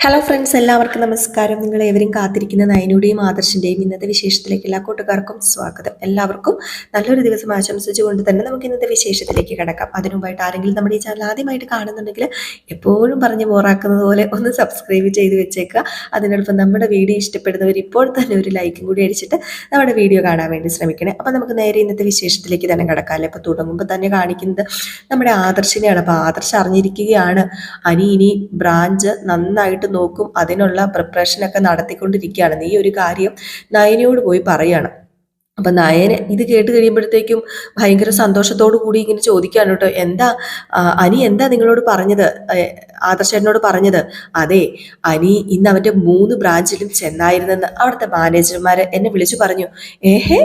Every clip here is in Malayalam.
ഹലോ ഫ്രണ്ട്സ് എല്ലാവർക്കും നമസ്കാരം. നിങ്ങൾ ഏവരും കാത്തിരിക്കുന്ന നയനുടേയും ആദർശിന്റെയും ഇന്നത്തെ വിശേഷത്തിലേക്ക് എല്ലാ കൂട്ടുകാർക്കും സ്വാഗതം. എല്ലാവർക്കും നല്ലൊരു ദിവസം ആശംസിച്ചുകൊണ്ട് തന്നെ നമുക്ക് ഇന്നത്തെ വിശേഷത്തിലേക്ക് കിടക്കാം. അതിനുമുമ്പായിട്ട് ആരെങ്കിലും നമ്മുടെ ഈ ചാനൽ ആദ്യമായിട്ട് കാണുന്നുണ്ടെങ്കിൽ എപ്പോഴും പറഞ്ഞ് ബോറാക്കുന്നത് പോലെ ഒന്ന് സബ്സ്ക്രൈബ് ചെയ്ത് വെച്ചേക്കുക. അതിനോടൊപ്പം നമ്മുടെ വീഡിയോ ഇഷ്ടപ്പെടുന്നവർ ഇപ്പോൾ തന്നെ ഒരു ലൈക്കും കൂടി അടിച്ചിട്ട് നമ്മുടെ വീഡിയോ കാണാൻ വേണ്ടി ശ്രമിക്കണേ. അപ്പോൾ നമുക്ക് നേരെ ഇന്നത്തെ വിശേഷത്തിലേക്ക് തന്നെ കിടക്കാം അല്ലേ അപ്പോൾ തുടങ്ങുമ്പോൾ തന്നെ കാണിക്കുന്നത് നമ്മുടെ ആദർശിനെയാണ്. അപ്പോൾ ആദർശ് അറിഞ്ഞിരിക്കുകയാണ്. അനി ഇനി ബ്രാഞ്ച് നന്നായിട്ട് നോക്കും അതിനുള്ള പ്രിപ്പറേഷനൊക്കെ നടത്തിക്കൊണ്ടിരിക്കുകയാണ്. നീ ഒരു കാര്യം നയനയോട് പോയി പറയാണ്. അപ്പം നയന് ഇത് കേട്ട് കഴിയുമ്പോഴത്തേക്കും ഭയങ്കര സന്തോഷത്തോടു കൂടി ഇങ്ങനെ ചോദിക്കാൻ കേട്ടോ. എന്താ അനി എന്താ നിങ്ങളോട് പറഞ്ഞത്? ആദർശനോട് ആദർശേട്ടനോട് പറഞ്ഞത്? അതെ അനി ഇന്ന് അവന്റെ മൂന്ന് ബ്രാഞ്ചിലും ചെന്നായിരുന്നെന്ന് അവിടുത്തെ മാനേജർമാരെ എന്നെ വിളിച്ചു പറഞ്ഞു. ഏഹേ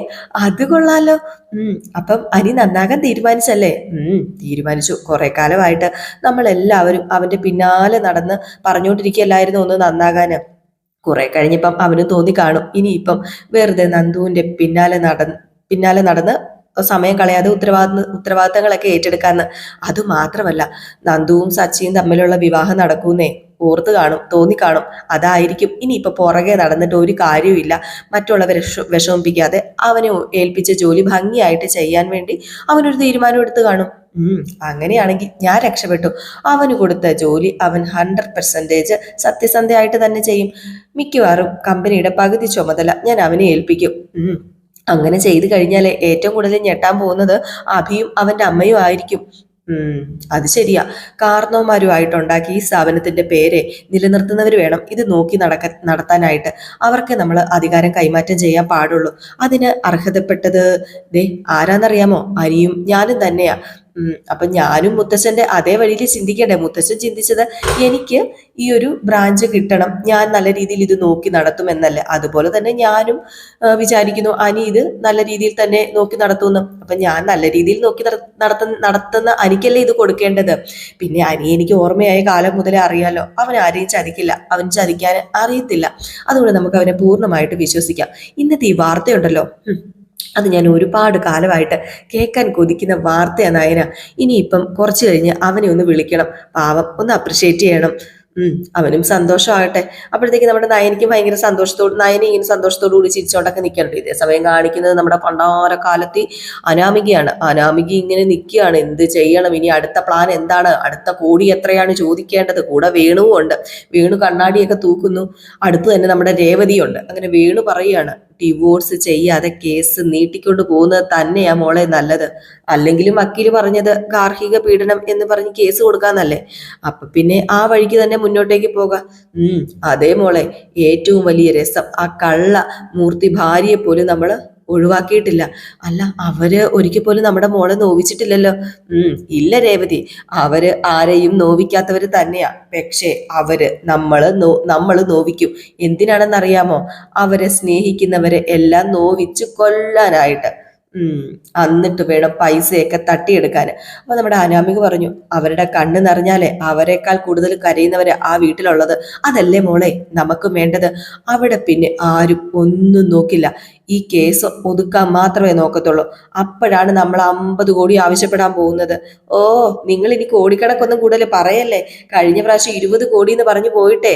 അത് കൊള്ളാലോ. ഉം അപ്പം അനി നന്നാകാൻ തീരുമാനിച്ചല്ലേ? ഉം തീരുമാനിച്ചു. കുറെ കാലമായിട്ട് നമ്മളെല്ലാവരും അവന്റെ പിന്നാലെ നടന്ന് പറഞ്ഞുകൊണ്ടിരിക്കുകയല്ലായിരുന്നു ഒന്ന് നന്നാകാന്? കുറെ കഴിഞ്ഞപ്പം അവന് തോന്നി കാണും. ഇനിയിപ്പം വെറുതെ നന്ദുവിന്റെ പിന്നാലെ നട പിന്നാലെ നടന്ന് സമയം കളയാതെ ഉത്തരവാദിത്ത ഉത്തരവാദിത്തങ്ങളൊക്കെ ഏറ്റെടുക്കാന്ന്. അത് മാത്രമല്ല നന്ദുവും സച്ചിയും തമ്മിലുള്ള വിവാഹം നടക്കുന്നേ. ഓർത്ത് കാണും തോന്നിക്കാണും അതായിരിക്കും. ഇനിയിപ്പോൾ പുറകെ നടന്നിട്ട് ഒരു കാര്യവുമില്ല. മറ്റുള്ളവരെ വിഷ- വിഷമിപ്പിക്കാതെ അവനെ ഏൽപ്പിച്ച ജോലി ഭംഗിയായിട്ട് ചെയ്യാൻ വേണ്ടി അവനൊരു തീരുമാനം എടുത്ത് കാണും. അങ്ങനെയാണെങ്കിൽ ഞാൻ രക്ഷപ്പെട്ടു. അവന് കൊടുത്ത ജോലി അവൻ ഹൺഡ്രഡ് പെർസെന്റേജ് സത്യസന്ധയായിട്ട് തന്നെ ചെയ്യും. മിക്കവാറും കമ്പനിയുടെ പകുതി ചുമതല ഞാൻ അവനെ ഏൽപ്പിക്കും. അങ്ങനെ ചെയ്തു കഴിഞ്ഞാൽ ഏറ്റവും കൂടുതൽ ഞെട്ടാൻ പോകുന്നത് അഭിയും അവന്റെ അമ്മയും ആയിരിക്കും. അത് ശരിയാ. കാർന്നോമാരുമായിട്ടുണ്ടാക്കി ഈ സ്ഥാപനത്തിന്റെ പേരെ നിലനിർത്തുന്നവർ വേണം ഇത് നോക്കി നടക്ക നടത്താനായിട്ട്. അവർക്ക് നമ്മൾ അധികാരം കൈമാറ്റം ചെയ്യാൻ പാടുള്ളൂ. അതിന് അർഹതപ്പെട്ടത് ദേ ആരാന്നറിയാമോ? അരിയും ഞാനും തന്നെയാ. അപ്പൊ ഞാനും മുത്തശ്ശന്റെ അതേ വഴിയിൽ ചിന്തിക്കണ്ടേ. മുത്തശ്ശൻ ചിന്തിച്ചത് എനിക്ക് ഈ ഒരു ബ്രാഞ്ച് കിട്ടണം. ഞാൻ നല്ല രീതിയിൽ ഇത് നോക്കി നടത്തും നടത്തുമെന്നല്ലേ അതുപോലെ തന്നെ ഞാനും വിചാരിക്കുന്നു അനി ഇത് നല്ല രീതിയിൽ തന്നെ നോക്കി നടത്തുമെന്ന്. അപ്പൊ ഞാൻ നല്ല രീതിയിൽ നോക്കി നട- നടത്തുന്ന അനിക്കല്ലേ ഇത് കൊടുക്കേണ്ടത്. പിന്നെ അനി എനിക്ക് ഓർമ്മയായ കാലം മുതലേ അറിയാലോ. അവൻ ആരെയും ചതിക്കില്ല. അവൻ ചതിക്കാൻ അറിയത്തില്ല. അതുകൊണ്ട് നമുക്ക് അവനെ പൂർണമായിട്ട് വിശ്വസിക്കാം. ഇന്നത്തെ ഈ വാർത്തയുണ്ടല്ലോ. അത് ഞാൻ ഒരുപാട് കാലമായിട്ട് കേൾക്കാൻ കൊതിക്കുന്ന വാർത്തയാണ് നയന. ഇനിയിപ്പം കുറച്ച് കഴിഞ്ഞ് അവനെ ഒന്ന് വിളിക്കണം. പാവം ഒന്ന് അപ്രിഷ്യേറ്റ് ചെയ്യണം. അവനും സന്തോഷമാകട്ടെ. അപ്പോഴത്തേക്ക് നമ്മുടെ നായനയ്ക്ക് ഭയങ്കര സന്തോഷത്തോട് നയനെ ഇങ്ങനെ സന്തോഷത്തോടു കൂടി ചിരിച്ചോണ്ടൊക്കെ നിൽക്കണ്ട ഇതേ സമയം കാണിക്കുന്നത് നമ്മുടെ പണ്ടാര അനാമികയാണ്. അനാമിക ഇങ്ങനെ നിൽക്കുകയാണ്. എന്ത് ചെയ്യണം? ഇനി അടുത്ത പ്ലാൻ എന്താണ്? അടുത്ത കോടി എത്രയാണ് ചോദിക്കേണ്ടത്? കൂടെ വേണുവും ഉണ്ട് വേണു കണ്ണാടിയൊക്കെ തൂക്കുന്നു. അടുത്ത് തന്നെ നമ്മുടെ രേവതിയുണ്ട്. അങ്ങനെ വേണു പറയുകയാണ്. ഡിവോഴ്സ് ചെയ്യാതെ കേസ് നീട്ടിക്കൊണ്ട് പോകുന്നത് തന്നെയാ മോളെ നല്ലത്. അല്ലെങ്കിലും വക്കീൽ പറഞ്ഞത് ഗാർഹിക പീഡനം എന്ന് പറഞ്ഞ് കേസ് കൊടുക്കാന്നല്ലേ. അപ്പൊ പിന്നെ ആ വഴിക്ക് തന്നെ മുന്നോട്ടേക്ക് പോകാം. ഉം അതേ മോളെ ഏറ്റവും വലിയ രസം ആ കള്ള മൂർത്തി ഭാര്യയെ പോലും നമ്മൾ ഒഴിവാക്കിയിട്ടില്ല. അല്ല അവർ ഒരിക്കൽ പോലും നമ്മുടെ മോളെ നോവിച്ചിട്ടില്ലല്ലോ. ഇല്ല രേവതി. അവർ ആരെയും നോവിക്കാത്തവർ തന്നെയാ. പക്ഷേ അവർ നമ്മൾ നോ നമ്മൾ നോവിക്കും. എന്തിനാണെന്നറിയാമോ? അവരെ സ്നേഹിക്കുന്നവരെ എല്ലാം നോവിച്ചു കൊല്ലാനായിട്ട്. എന്നിട്ട് വേണം പൈസയൊക്കെ തട്ടിയെടുക്കാൻ. അപ്പൊ നമ്മുടെ അനാമിക പറഞ്ഞു അവരുടെ കണ്ണ് നിറഞ്ഞാലേ അവരെക്കാൾ കൂടുതൽ കരയുന്നവര് ആ വീട്ടിലുള്ളത്. അതല്ലേ മോളെ നമുക്ക് വേണ്ടത്. അവിടെ പിന്നെ ആരും ഒന്നും നോക്കില്ല. ഈ കേസ് ഒതുക്കാൻ മാത്രമേ നോക്കത്തുള്ളൂ. അപ്പോഴാണ് നമ്മൾ അമ്പത് കോടി ആവശ്യപ്പെടാൻ പോകുന്നത്. ഓ നിങ്ങൾ ഇനി കോടിക്കണക്കൊന്നും കൂടുതൽ പറയല്ലേ? കഴിഞ്ഞ പ്രാവശ്യം ഇരുപത് കോടി എന്ന് പറഞ്ഞു പോയിട്ടേ.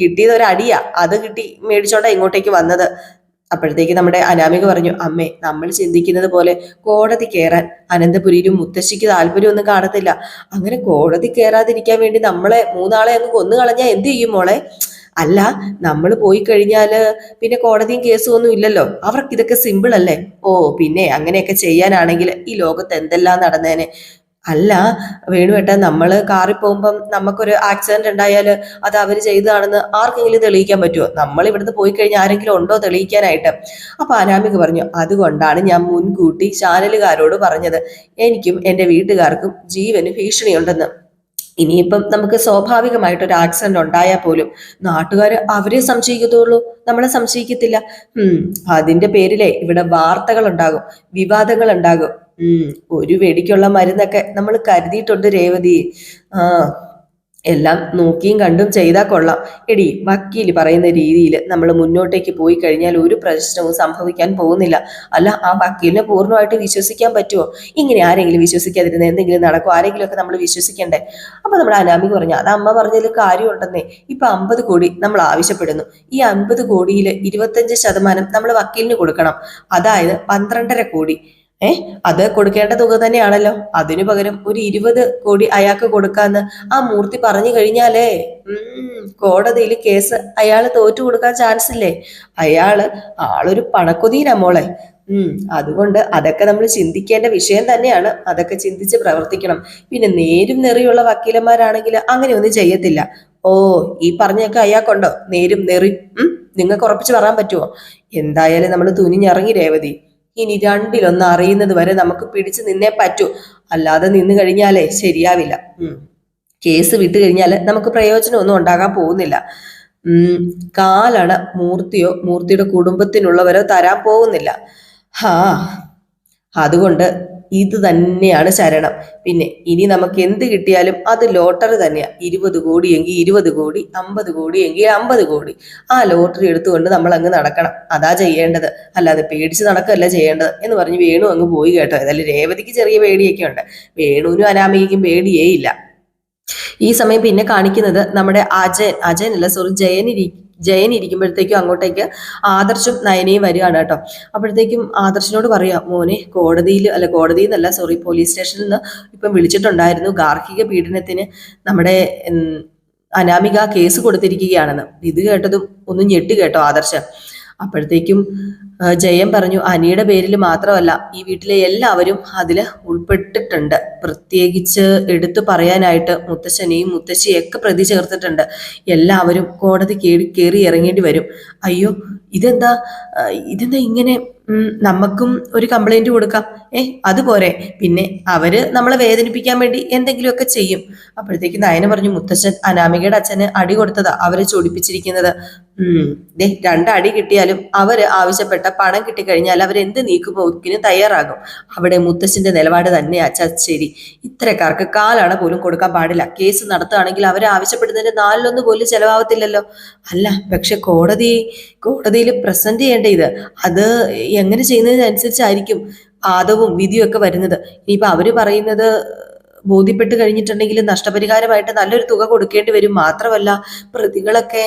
കിട്ടിയത് ഒരു അടിയാ അത് കിട്ടി മേടിച്ചോണ്ടാ ഇങ്ങോട്ടേക്ക് വന്നത്. അപ്പോഴത്തേക്ക് നമ്മുടെ അനാമിക പറഞ്ഞു അമ്മേ നമ്മൾ ചിന്തിക്കുന്നത് പോലെ കോടതി കയറാൻ അനന്തപുരിയിലും മുത്തശ്ശിക്ക് താല്പര്യമൊന്നും കാണത്തില്ല. അങ്ങനെ കോടതി കയറാതിരിക്കാൻ വേണ്ടി നമ്മളെ മൂന്നാളെ അങ്ങ് കൊന്നു കളഞ്ഞാൽ എന്ത് ചെയ്യും മോളെ? അല്ല നമ്മൾ പോയി കഴിഞ്ഞാൽ പിന്നെ കോടതിയും കേസും ഒന്നും ഇല്ലല്ലോ. അവർക്ക് ഇതൊക്കെ സിമ്പിൾ അല്ലേ? ഓ പിന്നെ അങ്ങനെയൊക്കെ ചെയ്യാനാണെങ്കിൽ ഈ ലോകത്ത് എന്തെല്ലാം നടന്നേനെ? അല്ല വേണുവേട്ടാ നമ്മൾ കാറിൽ പോകുമ്പം നമുക്കൊരു ആക്സിഡന്റ് ഉണ്ടായാൽ അത് അവർ ചെയ്തതാണെന്ന് ആർക്കെങ്കിലും തെളിയിക്കാൻ പറ്റുമോ നമ്മൾ ഇവിടുന്ന് പോയി കഴിഞ്ഞാൽ ആരെങ്കിലും ഉണ്ടോ തെളിയിക്കാനായിട്ട്? അപ്പൊ അനാമിക പറഞ്ഞു അതുകൊണ്ടാണ് ഞാൻ മുൻകൂട്ടി ചാനലുകാരോട് പറഞ്ഞത്. എനിക്കും എന്റെ വീട്ടുകാർക്കും ജീവന് ഭീഷണിയുണ്ടെന്ന്. ഇനിയിപ്പം നമുക്ക് സ്വാഭാവികമായിട്ട് ഒരു ആക്സിഡന്റ് ഉണ്ടായാൽ പോലും നാട്ടുകാർ അവരെ സംശയിക്കത്തുള്ളൂ. നമ്മളെ സംശയിക്കത്തില്ല. അതിന്റെ പേരിലെ ഇവിടെ വാർത്തകൾ ഉണ്ടാകും വിവാദങ്ങൾ ഉണ്ടാകും ഒരു വെടിക്കുള്ള മരുന്നൊക്കെ നമ്മൾ കരുതിയിട്ടുണ്ട് രേവതി. ആ എല്ലാം നോക്കിയും കണ്ടും ചെയ്താൽ കൊള്ളാം. എടി വക്കീൽ പറയുന്ന രീതിയിൽ നമ്മൾ മുന്നോട്ടേക്ക് പോയി കഴിഞ്ഞാൽ ഒരു പ്രശ്നവും സംഭവിക്കാൻ പോകുന്നില്ല. അല്ല ആ വക്കീലിനെ പൂർണമായിട്ട് വിശ്വസിക്കാൻ പറ്റുമോ ഇങ്ങനെ ആരെങ്കിലും വിശ്വസിക്കാതിരുന്ന എന്തെങ്കിലും നടക്കും ആരെങ്കിലുമൊക്കെ നമ്മൾ വിശ്വസിക്കണ്ടേ? അപ്പൊ നമ്മൾ അനാമിക പറഞ്ഞു അത് അമ്മ പറഞ്ഞതിൽ കാര്യമുണ്ടെന്നേ. ഇപ്പൊ അമ്പത് കോടി നമ്മൾ ആവശ്യപ്പെടുന്നു. ഈ അമ്പത് കോടിയിൽ ഇരുപത്തഞ്ച് ശതമാനം നമ്മൾ വക്കീലിന് കൊടുക്കണം. അതായത് പന്ത്രണ്ടര കോടി. ഏ? അത് കൊടുക്കേണ്ട തുക തന്നെയാണല്ലോ. അതിനു പകരം ഒരു ഇരുപത് കോടി അയാൾക്ക് കൊടുക്കാന്ന് ആ മൂർത്തി പറഞ്ഞു കഴിഞ്ഞാലേ കോടതിയിൽ കേസ് അയാൾ തോറ്റു കൊടുക്കാൻ ചാൻസ് ഇല്ലേ? അയാൾ ആളൊരു പണക്കൊതിയിലാ മോളെ. ഉം അതുകൊണ്ട് അതൊക്കെ നമ്മൾ ചിന്തിക്കേണ്ട വിഷയം തന്നെയാണ്. അതൊക്കെ ചിന്തിച്ച് പ്രവർത്തിക്കണം. പിന്നെ നേരും നെറിയുള്ള വക്കീലന്മാരാണെങ്കിൽ അങ്ങനെ ഒന്നും ചെയ്യത്തില്ല. ഓ ഈ പറഞ്ഞൊക്കെ അയാൾക്കുണ്ടോ? നേരും നെറി നിങ്ങൾക്ക് ഉറപ്പിച്ച് പറയാൻ പറ്റുമോ എന്തായാലും നമ്മൾ തുനിഞ്ഞിറങ്ങി രേവതി. ഇനി രണ്ടിലൊന്ന് അറിയുന്നത് വരെ നമുക്ക് പിടിച്ചു നിന്നേ പറ്റൂ. അല്ലാതെ നിന്ന് കഴിഞ്ഞാലേ ശരിയാവില്ല. കേസ് വിട്ടു കഴിഞ്ഞാൽ നമുക്ക് പ്രയോജനമൊന്നും ഉണ്ടാകാൻ പോകുന്നില്ല. കാലണ മൂർത്തിയോ മൂർത്തിയുടെ കുടുംബത്തിനുള്ളവരോ തരാൻ പോകുന്നില്ല. ഹാ. അതുകൊണ്ട് ഇത് തന്നെയാണ് ശരണം. പിന്നെ ഇനി നമുക്ക് എന്ത് കിട്ടിയാലും അത് ലോട്ടറി തന്നെയാണ് ഇരുപത് കോടി എങ്കിൽ ഇരുപത് കോടി അമ്പത് കോടി എങ്കിൽ അമ്പത് കോടി. ആ ലോട്ടറി എടുത്തുകൊണ്ട് നമ്മൾ അങ്ങ് നടക്കണം. അതാ ചെയ്യേണ്ടത്. അല്ലാതെ പേടിച്ച് നടക്കല്ല ചെയ്യേണ്ടത് എന്ന് പറഞ്ഞ് വേണു അങ്ങ് പോയി കേട്ടോ. ഏതായാലും രേവതിക്ക് ചെറിയ പേടിയൊക്കെ ഉണ്ട്. വേണുവിനും അനാമികയ്ക്കും പേടിയേ ഇല്ല. ഈ സമയം പിന്നെ കാണിക്കുന്നത് നമ്മുടെ അജയൻ. അജയൻ അല്ല സോറി ഇരി ജയൻ ഇരിക്കുമ്പോഴത്തേക്കും അങ്ങോട്ടേക്ക് ആദർശും നയനയും വരികയാണ് കേട്ടോ. അപ്പോഴത്തേക്കും ആദർശിനോട് പറയാം മോനെ കോടതിയിൽ അല്ല കോടതിയിൽ നിന്നല്ല സോറി പോലീസ് സ്റ്റേഷനിൽ നിന്ന് ഇപ്പം വിളിച്ചിട്ടുണ്ടായിരുന്നു ഗാർഹിക പീഡനത്തിന് നമ്മുടെ അനാമിക കേസ് കൊടുത്തിരിക്കുകയാണെന്ന്. ഇത് കേട്ടതും ഒന്നും ഞെട്ടി കേട്ടോ ആദർശ്. അപ്പോഴത്തേക്കും ജയൻ പറഞ്ഞു അനിയുടെ പേരിൽ മാത്രമല്ല ഈ വീട്ടിലെ എല്ലാവരും അതിൽ ഉൾപ്പെട്ടിട്ടുണ്ട്. പ്രത്യേകിച്ച് എടുത്തു പറയാനായിട്ട് മുത്തശ്ശനെയും മുത്തശ്ശിയൊക്കെ പ്രതി ചേർത്തിട്ടുണ്ട്. എല്ലാവരും കോടതി കേറി കയറി ഇറങ്ങേണ്ടി വരും. അയ്യോ ഇതെന്താ? ഇതെന്താ ഇങ്ങനെ നമുക്കും ഒരു കംപ്ലൈന്റ് കൊടുക്കാം. ഏ അതുപോരെ പിന്നെ അവർ നമ്മളെ വേദനിപ്പിക്കാൻ വേണ്ടി എന്തെങ്കിലുമൊക്കെ ചെയ്യും. അപ്പോഴത്തേക്ക് നയന പറഞ്ഞു മുത്തച്ഛൻ അനാമികയുടെ അച്ഛന് അടി കൊടുത്തതാ അവരെ ചൊടിപ്പിച്ചിരിക്കുന്നത്. ഉം ദേ രണ്ടടി കിട്ടിയാലും അവർ ആവശ്യപ്പെട്ട പണം കിട്ടിക്കഴിഞ്ഞാൽ അവരെന്ത് നീക്കുപോക്കിന് തയ്യാറാകും. അവിടെ മുത്തച്ഛന്റെ നിലപാട് തന്നെ അച്ഛാ ശരി ഇത്തരക്കാർക്ക് കാലാണ് പോലും കൊടുക്കാൻ പാടില്ല. കേസ് നടത്തുകയാണെങ്കിൽ അവർ ആവശ്യപ്പെടുന്നതിന്റെ നാലിലൊന്ന് പോലും ചെലവാകത്തില്ലല്ലോ അല്ല പക്ഷെ കോടതി കോടതിയിൽ പ്രസന്റ് ചെയ്യേണ്ട ഇത്? അത് എങ്ങനെ ചെയ്യുന്നതിനനുസരിച്ചായിരിക്കും ആദവും വിധിയും ഒക്കെ വരുന്നത്. ഇനിയിപ്പോൾ അവർ പറയുന്നത് ബോധ്യപ്പെട്ട് കഴിഞ്ഞിട്ടുണ്ടെങ്കിൽ നഷ്ടപരിഹാരമായിട്ട് നല്ലൊരു തുക കൊടുക്കേണ്ടി വരും. മാത്രമല്ല പ്രതികളൊക്കെ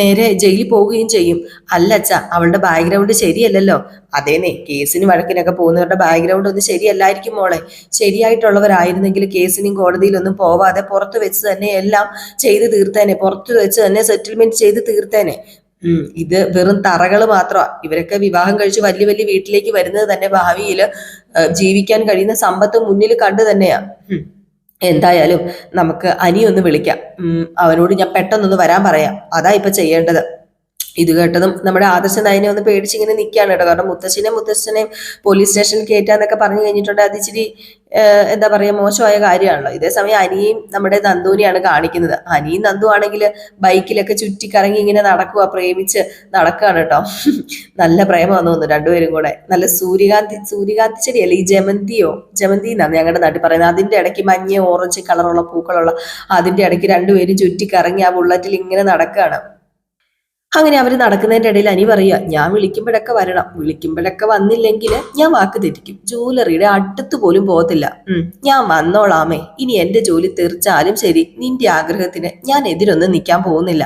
നേരെ ജയിലിൽ പോവുകയും ചെയ്യും. അല്ല അച്ഛ അവളുടെ ബാക്ക്ഗ്രൗണ്ട് ശരിയല്ലല്ലോ. അതേനെ കേസിന് വഴക്കിനൊക്കെ പോകുന്നവരുടെ ബാക്ക്ഗ്രൗണ്ട് ഒന്നും ശരിയല്ലായിരിക്കും മോളെ. ശരിയായിട്ടുള്ളവരായിരുന്നെങ്കിൽ കേസിനും കോടതിയിലൊന്നും പോവാതെ പുറത്ത് വെച്ച് തന്നെ എല്ലാം ചെയ്ത് തീർത്തേനെ. പുറത്ത് വെച്ച് തന്നെ സെറ്റിൽമെന്റ് ചെയ്ത് തീർത്തേനെ. ഇത് വെറും തറകൾ മാത്രമാ. ഇവരൊക്കെ വിവാഹം കഴിച്ച് വലിയ വലിയ വീട്ടിലേക്ക് വരുന്നത് തന്നെ ഭാവിയിൽ ജീവിക്കാൻ കഴിയുന്ന സമ്പത്ത് മുന്നിൽ കണ്ടു തന്നെയാ. എന്തായാലും നമുക്ക് അനിയൊന്ന് വിളിക്കാം. അവനോട് ഞാൻ പെട്ടെന്നൊന്ന് വരാൻ പറയാം. അതാ ഇപ്പൊ ചെയ്യേണ്ടത്. ഇത് കേട്ടതും നമ്മുടെ ആദർശ നയനെ ഒന്ന് പേടിച്ചിങ്ങനെ നിൽക്കുകയാണ് കേട്ടോ. കാരണം മുത്തശ്ശിനെ മുത്തശ്ശനെയും പോലീസ് സ്റ്റേഷനിൽ കയറ്റാന്നൊക്കെ പറഞ്ഞു കഴിഞ്ഞിട്ടുണ്ട്. അത് ഇച്ചിരി എന്താ പറയുക മോശമായ കാര്യമാണല്ലോ. ഇതേ സമയം അനിയും നമ്മുടെ നന്ദുവിനെയാണ് കാണിക്കുന്നത്. അനിയും നന്ദു ആണെങ്കിൽ ബൈക്കിലൊക്കെ ചുറ്റിക്കറങ്ങി ഇങ്ങനെ നടക്കുക പ്രേമിച്ച് നടക്കുകയാണ് കേട്ടോ. നല്ല പ്രേമമാണെന്ന് തോന്നുന്നു രണ്ടുപേരും കൂടെ. നല്ല സൂര്യകാന്തി സൂര്യകാന്തി ചെടിയല്ലേ? ഈ ജമന്തിയോ? ജമന്തി എന്നാണ് ഞങ്ങളുടെ നാട്ടിൽ പറയുന്നത്. അതിന്റെ ഇടയ്ക്ക് മഞ്ഞ ഓറഞ്ച് കളറുള്ള പൂക്കളുള്ള അതിന്റെ ഇടയ്ക്ക് രണ്ടുപേരും ചുറ്റിക്കറങ്ങി ആ ബുള്ളറ്റിൽ ഇങ്ങനെ നടക്കുകയാണ് അങ്ങനെ അവർ നടക്കുന്നതിന്റെ ഇടയിൽ അനി പറയുക ഞാൻ വിളിക്കുമ്പോഴൊക്കെ വരണം. വിളിക്കുമ്പോഴൊക്കെ വന്നില്ലെങ്കിൽ ഞാൻ വാക്ക് തെറ്റിക്കും. ജൂവലറിയുടെ അടുത്ത് പോലും പോകത്തില്ല. ഞാൻ വന്നോളാമേ. ഇനി എന്റെ ജോലി തീർച്ചാലും ശരി. നിന്റെ ആഗ്രഹത്തിന് ഞാൻ എതിരൊന്നും നിൽക്കാൻ പോകുന്നില്ല.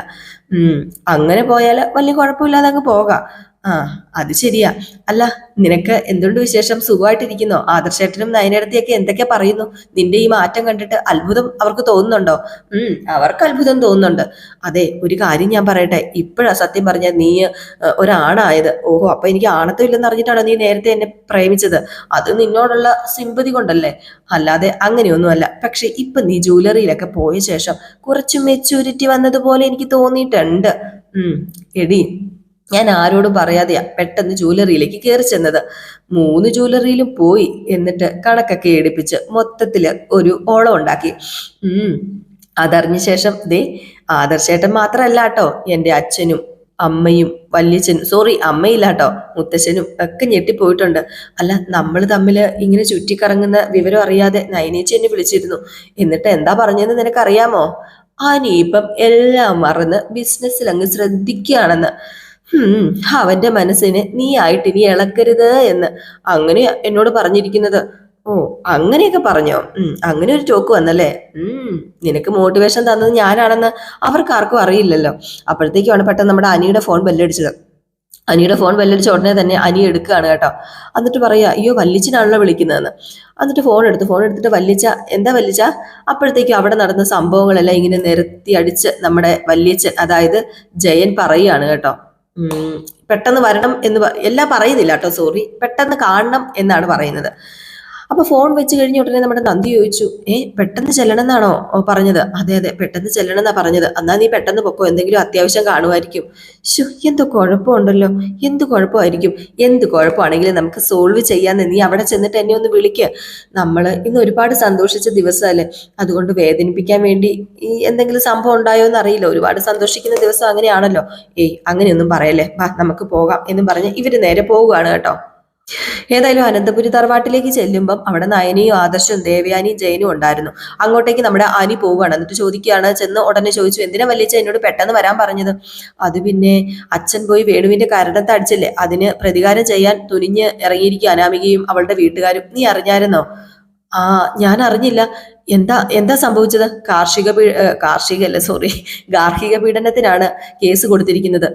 അങ്ങനെ പോയാൽ വലിയ കുഴപ്പമില്ലാതെ അങ്ങ് പോകാം. ആ അത് ശരിയാ. അല്ല നിനക്ക് എന്തുണ്ട് വിശേഷം? സുഖമായിട്ടിരിക്കുന്നോ? ആദർശേട്ടനും നയനടത്തിയൊക്കെ എന്തൊക്കെ പറയുന്നു? നിന്റെ ഈ മാറ്റം കണ്ടിട്ട് അത്ഭുതം അവർക്ക് തോന്നുന്നുണ്ടോ? ഉം അവർക്ക് അത്ഭുതം തോന്നുന്നുണ്ട്. അതെ ഒരു കാര്യം ഞാൻ പറയട്ടെ. ഇപ്പോഴാ സത്യം പറഞ്ഞ നീ ഒരാണായത്. ഓഹോ അപ്പൊ എനിക്ക് ആണത്വം ഇല്ലെന്ന് അറിഞ്ഞിട്ടാണോ നീ നേരത്തെ എന്നെ പ്രേമിച്ചത്? അത് നിന്നോടുള്ള സിമ്പതി കൊണ്ടല്ലേ? അല്ലാതെ അങ്ങനെയൊന്നുമല്ല. പക്ഷെ ഇപ്പൊ നീ ജൂവലറിയിലൊക്കെ പോയ ശേഷം കുറച്ച് മെച്യൂരിറ്റി വന്നതുപോലെ എനിക്ക് തോന്നിയിട്ടുണ്ട്. ഉം എടി ഞാൻ ആരോടും പറയാതെയാ പെട്ടെന്ന് ജൂവലറിയിലേക്ക് കയറി ചെന്നത്. മൂന്ന് ജൂവലറിയിലും പോയി എന്നിട്ട് കണക്കൊക്കെ എടുപ്പിച്ച് മൊത്തത്തിൽ ഒരു ഓളം ഉണ്ടാക്കി. അതറിഞ്ഞ ശേഷം ദേ ആദർശേട്ടൻ മാത്രല്ല കേട്ടോ എന്റെ അച്ഛനും അമ്മയും വല്യച്ഛനും സോറി അമ്മയില്ല കേട്ടോ മുത്തശ്ശനും ഒക്കെ ഞെട്ടിപ്പോയിട്ടുണ്ട്. അല്ല നമ്മൾ തമ്മിൽ ഇങ്ങനെ ചുറ്റിക്കറങ്ങുന്ന വിവരം അറിയാതെ നയനേച്ചി എന്നെ വിളിച്ചിരുന്നു. എന്നിട്ട് എന്താ പറഞ്ഞതെന്ന് നിനക്കറിയാമോ? ആനി ഇപ്പം എല്ലാം മറന്ന് ബിസിനസ്സിൽ അങ്ങ് ശ്രദ്ധിക്കുകയാണെന്ന്. അവന്റെ മനസ്സിന് നീ ആയിട്ട് ഇനി ഇളക്കരുത് എന്ന് അങ്ങനെ എന്നോട് പറഞ്ഞിരിക്കുന്നത്. ഓ അങ്ങനെയൊക്കെ പറഞ്ഞോ? അങ്ങനെ ഒരു ടോക്ക് വന്നല്ലേ? നിനക്ക് മോട്ടിവേഷൻ തന്നത് ഞാനാണെന്ന് അവർക്ക് ആർക്കും അറിയില്ലല്ലോ. അപ്പോഴത്തേക്കുമാണ് പെട്ടെന്ന് നമ്മുടെ അനിയുടെ ഫോൺ ബെല്ലടിച്ചത് അനിയുടെ ഫോൺ ബെല്ലടിച്ച ഉടനെ തന്നെ അനി എടുക്കുകയാണ് കേട്ടോ. എന്നിട്ട് പറയാ അയ്യോ വല്ലിച്ചിനാണല്ലോ വിളിക്കുന്നതെന്ന്. എന്നിട്ട് ഫോൺ എടുത്ത് ഫോൺ എടുത്തിട്ട് വല്ലിച്ച എന്താ വല്ലിച്ച? അപ്പോഴത്തേക്കും അവിടെ നടന്ന സംഭവങ്ങളെല്ലാം ഇങ്ങനെ നിരത്തി അടിച്ച് നമ്മുടെ വല്യച്ഛൻ അതായത് ജയൻ പറയുകയാണ് കേട്ടോ. പെട്ടെന്ന് വരണം എന്ന് എല്ലാം പറയുന്നില്ല കേട്ടോ സോറി. പെട്ടെന്ന് കാണണം എന്നാണ് പറയുന്നത്. അപ്പൊ ഫോൺ വെച്ച് കഴിഞ്ഞ ഉടനെ നമ്മുടെ നന്ദി ചോദിച്ചു ഏ പെട്ടെന്ന് ചെല്ലണം എന്നാണോ ഓ, പറഞ്ഞത്? അതെ അതെ പെട്ടെന്ന് ചെല്ലണം എന്നാ പറഞ്ഞത്. എന്നാ നീ പെട്ടെന്ന് പൊക്കോ എന്തെങ്കിലും അത്യാവശ്യം കാണുമായിരിക്കും. ശു എന്ത് കുഴപ്പമുണ്ടല്ലോ എന്ത് കുഴപ്പമായിരിക്കും? എന്ത് കുഴപ്പമാണെങ്കിലും നമുക്ക് സോൾവ് ചെയ്യാന്ന്. നീ അവിടെ ചെന്നിട്ട് എന്നെ ഒന്ന് വിളിക്ക്. നമ്മൾ ഇന്ന് ഒരുപാട് സന്തോഷിച്ച ദിവസമല്ലേ? അതുകൊണ്ട് വേദനിപ്പിക്കാൻ വേണ്ടി ഈ എന്തെങ്കിലും സംഭവം ഉണ്ടായോ എന്ന് അറിയില്ല ഒരുപാട് സന്തോഷിക്കുന്ന ദിവസം അങ്ങനെയാണല്ലോ. ഏയ് അങ്ങനെയൊന്നും പറയല്ലേ. വാ നമുക്ക് പോകാം എന്നും പറഞ്ഞ് ഇവർ നേരെ പോവുകയാണ് കേട്ടോ. ഏതായാലും അനന്തപുരി തറവാട്ടിലേക്ക് ചെല്ലുമ്പം അവിടെ നയനിയും ആദർശവും ദേവയാനിയും ജയനും ഉണ്ടായിരുന്നു. അങ്ങോട്ടേക്ക് നമ്മുടെ അനി പോവുകയാണ്. എന്നിട്ട് ചോദിക്കുകയാണ് ചെന്ന് ഉടനെ ചോദിച്ചു എന്തിനാ വലിയ എന്നോട് പെട്ടെന്ന് വരാൻ പറഞ്ഞത്? അത് പിന്നെ അച്ഛൻ പോയി വേണുവിന്റെ കരടത്ത് അടിച്ചല്ലേ. അതിന് പ്രതികാരം ചെയ്യാൻ തുനിഞ്ഞ് ഇറങ്ങിയിരിക്കുക അനാമികയും അവളുടെ വീട്ടുകാരും. നീ അറിഞ്ഞായിരുന്നോ? ആ ഞാൻ അറിഞ്ഞില്ല. എന്താ എന്താ സംഭവിച്ചത്? കാർഷിക കാർഷിക അല്ല സോറി ഗാർഹിക പീഡനത്തിനാണ് കേസ് കൊടുത്തിരിക്കുന്നത്.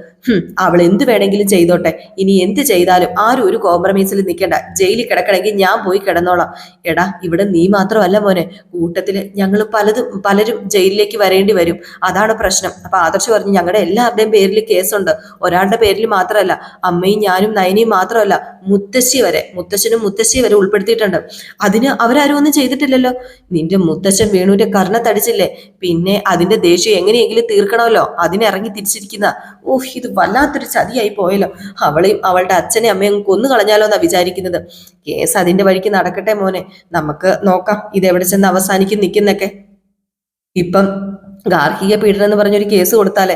അവൾ എന്ത് വേണമെങ്കിലും ചെയ്തോട്ടെ. ഇനി എന്ത് ചെയ്താലും ആരും ഒരു കോംപ്രമൈസിൽ നിൽക്കണ്ട. ജയിലിൽ കിടക്കണമെങ്കിൽ ഞാൻ പോയി കിടന്നോളാം. എടാ ഇവിടെ നീ മാത്രമല്ല മോനെ. കൂട്ടത്തിൽ ഞങ്ങൾ പലതും പലരും ജയിലിലേക്ക് വരേണ്ടി വരും. അതാണ് പ്രശ്നം. അപ്പൊ ആദർശ് പറഞ്ഞു ഞങ്ങളുടെ എല്ലാവരുടെയും പേരിൽ കേസുണ്ട്. ഒരാളുടെ പേരിൽ മാത്രമല്ല അമ്മയും ഞാനും നയനിയും മാത്രമല്ല മുത്തശ്ശി വരെ മുത്തശ്ശനും മുത്തശ്ശി വരെ ഉൾപ്പെടുത്തിയിട്ടുണ്ട്. അതിന് അവരാരും ഒന്നും ചെയ്തിട്ടില്ലല്ലോ. നിന്റെ മുത്തശ്ശൻ വേണുവിന്റെ കർണത്തടിച്ചില്ലേ പിന്നെ അതിന്റെ ദേഷ്യം എങ്ങനെയെങ്കിലും തീർക്കണമല്ലോ? അതിനിറങ്ങി തിരിച്ചിരിക്കുന്ന. ഓഹ് ഇത് വല്ലാത്തൊരു ചതിയായി പോയല്ലോ. അവളെയും അവളുടെ അച്ഛനെയും അമ്മയും കൊന്നു കളഞ്ഞാലോ എന്നാ വിചാരിക്കുന്നത്? കേസ് അതിന്റെ വഴിക്ക് നടക്കട്ടെ മോനെ. നമുക്ക് നോക്കാം ഇത് എവിടെ ചെന്ന് അവസാനിക്കും നിൽക്കുന്നൊക്കെ ഇപ്പം ഗാർഹിക പീഡനം എന്ന് പറഞ്ഞൊരു കേസ് കൊടുത്താലേ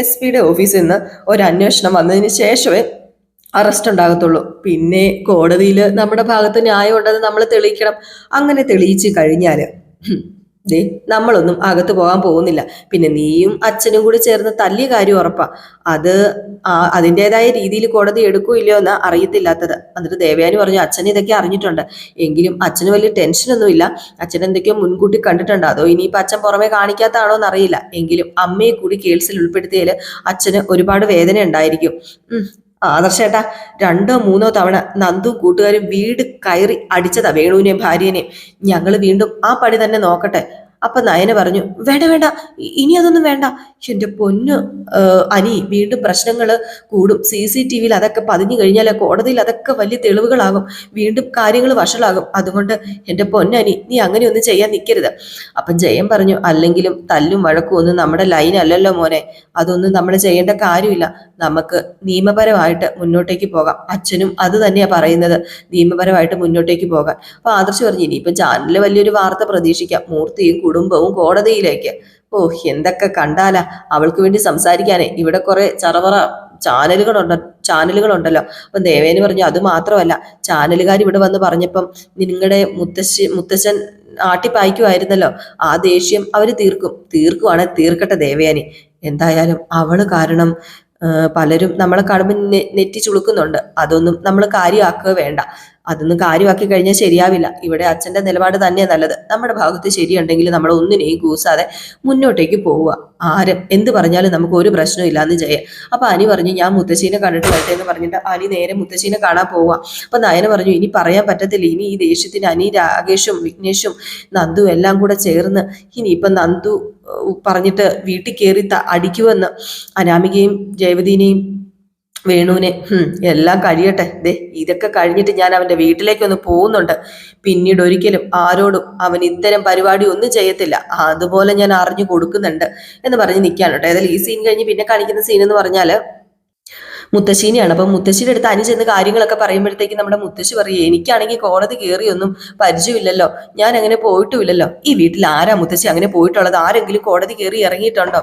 എസ് പിയുടെ ഓഫീസിൽ നിന്ന് ഒരു അന്വേഷണം വന്നതിന് ശേഷമേ അറസ്റ്റ് ഉണ്ടാകത്തുള്ളൂ. പിന്നെ കോടതിയിൽ നമ്മുടെ ഭാഗത്ത് ന്യായം ഉണ്ടെന്ന് നമ്മൾ തെളിയിക്കണം. അങ്ങനെ തെളിയിച്ച് കഴിഞ്ഞാൽ ദേ നമ്മളൊന്നും അകത്ത് പോകാൻ പോകുന്നില്ല. പിന്നെ നീയും അച്ഛനും കൂടി ചേർന്ന് തല്ലിയ കാര്യം ഉറപ്പാ. അത് അതിന്റെതായ രീതിയിൽ കോടതി എടുക്കൂ ഇല്ലയോ എന്ന് അറിയത്തില്ലാത്തത്. എന്നിട്ട് ദേവയാനി പറഞ്ഞു അച്ഛൻ ഇതൊക്കെ അറിഞ്ഞിട്ടുണ്ട്. എങ്കിലും അച്ഛന് വലിയ ടെൻഷനൊന്നുമില്ല അച്ഛൻ എന്തൊക്കെയോ മുൻകൂട്ടി കണ്ടിട്ടുണ്ട്. അതോ ഇനിയിപ്പോൾ അച്ഛൻ പുറമെ കാണിക്കാത്താണോ എന്നറിയില്ല. എങ്കിലും അമ്മയെ കൂടി കേൾസിൽ ഉൾപ്പെടുത്തിയാൽ അച്ഛന് ഒരുപാട് വേദന ഉണ്ടായിരിക്കും. ആദർശേട്ടാ രണ്ടോ മൂന്നോ തവണ നന്ദു കൂട്ടുകാരും വീട് കയറി അടിച്ചതാ വേണുവിനെയും ഭാര്യനെയും ഞങ്ങൾ വീണ്ടും ആ പണി തന്നെ നോക്കട്ടെ. അപ്പൊ നയന പറഞ്ഞു വേണ്ട വേണ്ട ഇനി അതൊന്നും വേണ്ട. എന്റെ പൊന്നു അനി വീണ്ടും പ്രശ്നങ്ങൾ കൂടും. സി സി ടി വിയിൽ അതൊക്കെ പതിഞ്ഞു കഴിഞ്ഞാൽ കോടതിയിൽ അതൊക്കെ വലിയ തെളിവുകളാകും. വീണ്ടും കാര്യങ്ങൾ വഷളാകും. അതുകൊണ്ട് എന്റെ പൊന്നനി നീ അങ്ങനെ ഒന്നും ചെയ്യാൻ നിൽക്കരുത് അപ്പം ജയൻ പറഞ്ഞു അല്ലെങ്കിലും തല്ലും വഴക്കും ഒന്നും നമ്മുടെ ലൈൻ അല്ലല്ലോ മോനെ. അതൊന്നും നമ്മൾ ചെയ്യേണ്ട കാര്യമില്ല. നമുക്ക് നിയമപരമായിട്ട് മുന്നോട്ടേക്ക് പോകാം. അച്ഛനും അത് തന്നെയാ പറയുന്നത് നിയമപരമായിട്ട് മുന്നോട്ടേക്ക് പോകാൻ. അപ്പൊ ആദർശ് പറഞ്ഞു ഇനിയിപ്പം ചാനലിൽ വലിയൊരു വാർത്ത പ്രതീക്ഷിക്കാം. മൂർത്തിയും കുടുംബവും കോടതിയിലേക്ക്. ഓ എന്തൊക്കെ കണ്ടാലാ. അവൾക്ക് വേണ്ടി സംസാരിക്കാനേ. ഇവിടെ കുറെ ചറവറ ചാനലുകളുണ്ട് ചാനലുകളുണ്ടല്ലോ. അപ്പം ദേവേന് പറഞ്ഞു അത് മാത്രമല്ല ചാനലുകാർ ഇവിടെ വന്ന് പറഞ്ഞപ്പം നിങ്ങളുടെ മുത്തശ്ശി മുത്തശ്ശൻ ആട്ടിപ്പായിക്കുമായിരുന്നല്ലോ ആ ദേഷ്യം അവർ തീർക്കും. തീർക്കുവാണ് തീർക്കട്ടെ ദേവയാനി എന്തായാലും അവൾ കാരണം പലരും നമ്മളെ കടമ്പ് നെറ്റി ചുളുക്കുന്നുണ്ട്. അതൊന്നും നമ്മൾ കാര്യമാക്കുക വേണ്ട. അതൊന്നും കാര്യമാക്കി കഴിഞ്ഞാൽ ശരിയാവില്ല. ഇവിടെ അച്ഛന്റെ നിലപാട് തന്നെയാണ് നല്ലത്. നമ്മുടെ ഭാഗത്ത് ശരിയുണ്ടെങ്കിൽ നമ്മൾ ഒന്നിനെയും കൂസാതെ മുന്നോട്ടേക്ക് പോവുക. ആരും എന്ത് പറഞ്ഞാലും നമുക്ക് ഒരു പ്രശ്നവും ഇല്ലാന്ന് ജയ. അപ്പൊ അനി പറഞ്ഞു ഞാൻ മുത്തശ്ശീനെ കണ്ടിട്ട് വരട്ടെ എന്ന് പറഞ്ഞിട്ട് അനി നേരെ മുത്തശ്ശീനെ കാണാൻ പോവുക. അപ്പൊ നയന പറഞ്ഞു ഇനി പറയാൻ പറ്റത്തില്ല. ഇനി ഈ ദേഷ്യത്തിന് അനി രാകേഷും വിഘ്നേഷും നന്ദു എല്ലാം കൂടെ ചേർന്ന് ഇനി ഇനിയിപ്പം നന്ദു പറഞ്ഞിട്ട് വീട്ടിൽ കയറി അടിക്കുമെന്ന് അനാമികയും ജയവതിനെയും വേണുവിനെ. എല്ലാം കഴിയട്ടെ. ദേ ഇതൊക്കെ കഴിഞ്ഞിട്ട് ഞാൻ അവന്റെ വീട്ടിലേക്കൊന്ന് പോകുന്നുണ്ട്. പിന്നീട് ഒരിക്കലും ആരോടും അവൻ ഇത്തരം പരിപാടി ഒന്നും ചെയ്യത്തില്ല. അതുപോലെ ഞാൻ അറിഞ്ഞു കൊടുക്കുന്നുണ്ട് എന്ന് പറഞ്ഞ് നിൽക്കാനോട്ടെ ഏതായാലും ഈ സീൻ കഴിഞ്ഞ് പിന്നെ കാണിക്കുന്ന സീൻ എന്ന് പറഞ്ഞാൽ മുത്തശ്ശീനെയാണ്. അപ്പം മുത്തശ്ശിയുടെ അടുത്ത് അനു ചെന്ന് കാര്യങ്ങളൊക്കെ പറയുമ്പോഴത്തേക്ക് നമ്മുടെ മുത്തശ്ശി പറയും എനിക്കാണെങ്കിൽ കോടതി കയറിയൊന്നും പരിചയമില്ലല്ലോ. ഞാൻ അങ്ങനെ പോയിട്ടുമില്ലല്ലോ. ഈ വീട്ടിൽ ആരാ മുത്തശ്ശി? അങ്ങനെ പോയിട്ടുള്ളത് ആരെങ്കിലും കോടതി കയറി ഇറങ്ങിയിട്ടുണ്ടോ?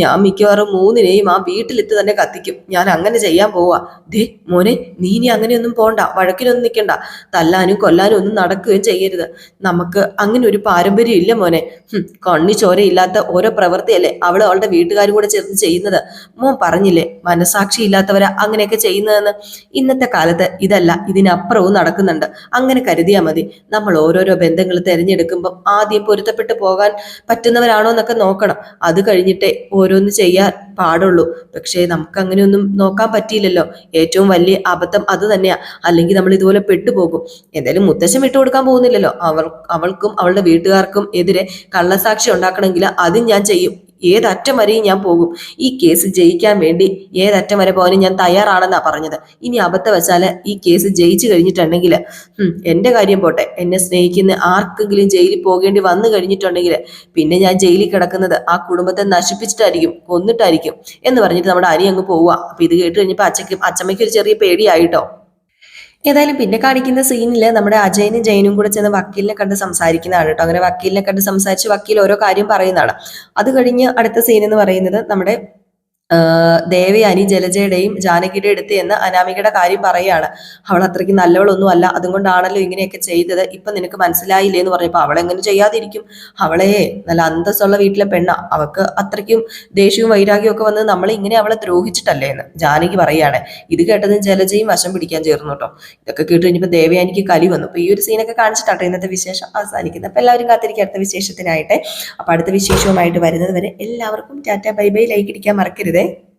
ഞാൻ മിക്കവാറും മൂന്നിനെയും ആ വീട്ടിലെത്തി തന്നെ കത്തിക്കും. ഞാൻ അങ്ങനെ ചെയ്യാൻ പോവാ. ദേ മോനെ നീ ഇനി അങ്ങനെയൊന്നും പോണ്ട. വഴക്കിനൊന്നും നിൽക്കണ്ട തല്ലാനും കൊല്ലാനും ഒന്നും നടക്കുകയും ചെയ്യരുത്. നമുക്ക് അങ്ങനെ ഒരു പാരമ്പര്യം ഇല്ല മോനെ. കണ്ണി ചോരയില്ലാത്ത ഓരോ പ്രവൃത്തിയല്ലേ അവൾ അവളുടെ വീട്ടുകാരും കൂടെ ചേർന്ന് ചെയ്യുന്നത്? മോൻ പറഞ്ഞില്ലേ മനസാക്ഷി ഇല്ലാത്തവരാ അങ്ങനെയൊക്കെ ചെയ്യുന്നതെന്ന് ഇന്നത്തെ കാലത്ത് ഇതല്ല ഇതിനപ്പുറവും നടക്കുന്നുണ്ട്. അങ്ങനെ കരുതിയാൽ മതി. നമ്മൾ ഓരോരോ ബന്ധങ്ങൾ തിരഞ്ഞെടുക്കുമ്പോൾ ആദ്യം പൊരുത്തപ്പെട്ടു പോകാൻ പറ്റുന്നവരാണോ എന്നൊക്കെ നോക്കണം. അത് കഴിഞ്ഞിട്ടേ ഓരോന്ന് ചെയ്യാൻ പാടുള്ളൂ. പക്ഷേ നമുക്ക് അങ്ങനെയൊന്നും നോക്കാൻ പറ്റിയില്ലല്ലോ. ഏറ്റവും വലിയ അബദ്ധം അത് തന്നെയാ. അല്ലെങ്കിൽ നമ്മൾ ഇതുപോലെ പെട്ടുപോകും. എന്തായാലും മുത്തശ്ശൻ വിട്ടുകൊടുക്കാൻ പോകുന്നില്ലല്ലോ. അവൾ അവൾക്കും അവളുടെ വീട്ടുകാർക്കും എതിരെ കള്ളസാക്ഷി ഉണ്ടാക്കണമെങ്കിൽ അതും ഞാൻ ചെയ്യും. ഏതറ്റം വരെയും ഞാൻ പോകും. ഈ കേസ് ജയിക്കാൻ വേണ്ടി ഏതറ്റം വരെ പോകാനും ഞാൻ തയ്യാറാണെന്നാ പറഞ്ഞത്. ഇനി അബദ്ധ വെച്ചാൽ ഈ കേസ് ജയിച്ചു കഴിഞ്ഞിട്ടുണ്ടെങ്കിൽ എന്റെ കാര്യം പോട്ടെ. എന്നെ സ്നേഹിക്കുന്ന ആർക്കെങ്കിലും ജയിലിൽ പോകേണ്ടി വന്നു കഴിഞ്ഞിട്ടുണ്ടെങ്കിൽ പിന്നെ ഞാൻ ജയിലിൽ കിടക്കുന്നത് ആ കുടുംബത്തെ നശിപ്പിച്ചിട്ടായിരിക്കും കൊന്നിട്ടായിരിക്കും എന്ന് പറഞ്ഞിട്ട് നമ്മുടെ അനി അങ്ങ് പോവുക. അപ്പൊ ഇത് കേട്ട് കഴിഞ്ഞപ്പോൾ അച്ഛയ്ക്കും അച്ഛമ്മയ്ക്ക് ഒരു ചെറിയ പേടിയായിട്ടോ? ഏതായാലും പിന്നെ കാണിക്കുന്ന സീനിൽ നമ്മുടെ അജയനും ജയനും കൂടെ ചെന്ന് വക്കീലിനെ കണ്ട് സംസാരിക്കുന്നതാണ് കേട്ടോ. അങ്ങനെ വക്കീലിനെ കണ്ട് സംസാരിച്ച് വക്കീൽ ഓരോ കാര്യം പറയുന്നതാണ്. അത് കഴിഞ്ഞ് അടുത്ത സീൻ എന്ന് പറയുന്നത് നമ്മുടെ ദേവയാനി ജലജയുടെയും ജാനകിയുടെ അടുത്ത് എന്ന് അനാമികയുടെ കാര്യം പറയുകയാണ്. അവൾ അത്രയ്ക്ക് നല്ലവളൊന്നും അല്ല. അതുകൊണ്ടാണല്ലോ ഇങ്ങനെയൊക്കെ ചെയ്തത്. ഇപ്പൊ നിനക്ക് മനസ്സിലായില്ലേ എന്ന് പറഞ്ഞപ്പോ അവളെങ്ങനെ ചെയ്യാതിരിക്കും? അവളെ നല്ല അന്തസ്സുള്ള വീട്ടിലെ പെണ്ണ. അവൾക്ക് അത്രയ്ക്കും ദേഷ്യവും വൈരാഗ്യവും ഒക്കെ വന്ന് നമ്മൾ ഇങ്ങനെ അവളെ ദ്രോഹിച്ചിട്ടല്ലേ എന്ന് ജാനകി പറയാണ് ഇത് കേട്ടത് ജലജയും വശം പിടിക്കാൻ ചേർന്നു കേട്ടോ. ഇതൊക്കെ കേട്ട് കഴിഞ്ഞപ്പോൾ ദേവയാനിക്ക് കലി വന്നു. അപ്പൊ ഈ ഒരു സീനൊക്കെ കാണിച്ചിട്ടാട്ടോ ഇന്നത്തെ വിശേഷം അവസാനിക്കുന്നത്. അപ്പൊ എല്ലാവരും കാത്തിരിക്കുക. അടുത്ത വിശേഷത്തിനായിട്ട്. അപ്പൊ അടുത്ത വിശേഷവുമായിട്ട് വരുന്നത് വരെ എല്ലാവർക്കും ടാറ്റ ബൈ ബൈ ലൈക്ക് ഇടിക്കാൻ മറക്കരുതേ. sucede